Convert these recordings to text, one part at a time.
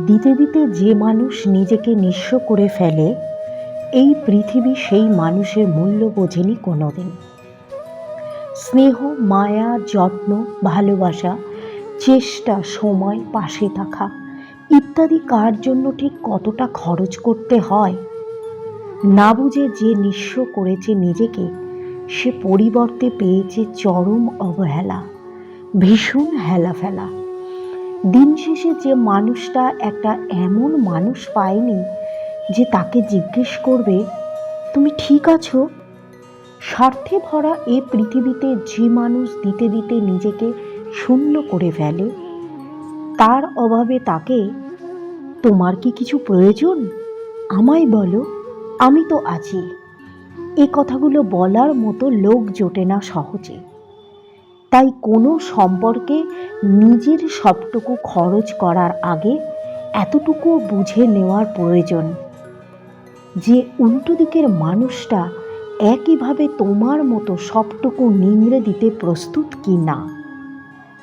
দিতে দিতে যে মানুষ নিজেকে নিঃস্ব করে ফেলে, এই পৃথিবী সেই মানুষের মূল্য বোঝেনি কোনোদিন। স্নেহ, মায়া, যত্ন, ভালোবাসা, চেষ্টা, সময়, পাশে থাকা, ইত্যাদি কার জন্য ঠিক কতটা খরচ করতে হয়? না বুঝে যে নিঃস্ব করেছে নিজেকে, সে পরিবর্তে পেয়েছে চরম অবহেলা, ভীষণ হেলা ফেলা দিন শেষে যে মানুষটা একটা এমন মানুষ পায়নি যে তাকে জিজ্ঞেস করবে, তুমি ঠিক আছো? স্বার্থে ভরা এ পৃথিবীতে যে মানুষ দিতে দিতে নিজেকে শূন্য করে ফেলে, তার অভাবে তাকে, তোমার কি কিছু প্রয়োজন? আমায় বলো, আমি তো আছি। এ কথাগুলো বলার মতো লোক জোটে না সহজে। তাই কোনো সম্পর্কে নিজের সবটুকু খরচ করার আগে এতটুকু বুঝে নেওয়ার প্রয়োজন। যে উল্টো দিকের মানুষটা একইভাবে তোমার মতো সবটুকু নিংড়ে দিতে প্রস্তুত কি না?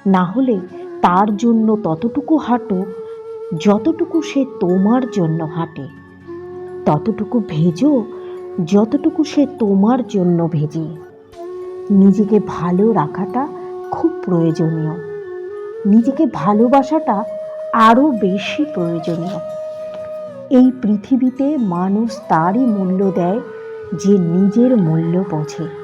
না হলে তার জন্য ততটুকু হাঁটো, যতটুকু সে তোমার জন্য হাঁটে। ততটুকু ভেজো, যতটুকু সে তোমার জন্য ভেজে। নিজেকে ভালো রাখাটা খুব প্রয়োজনীয়। নিজেকে ভালোবাসাটা আরও বেশি প্রয়োজনীয়। এই পৃথিবীতে মানুষ তারই মূল্য দেয় যে নিজের মূল্য বোঝে।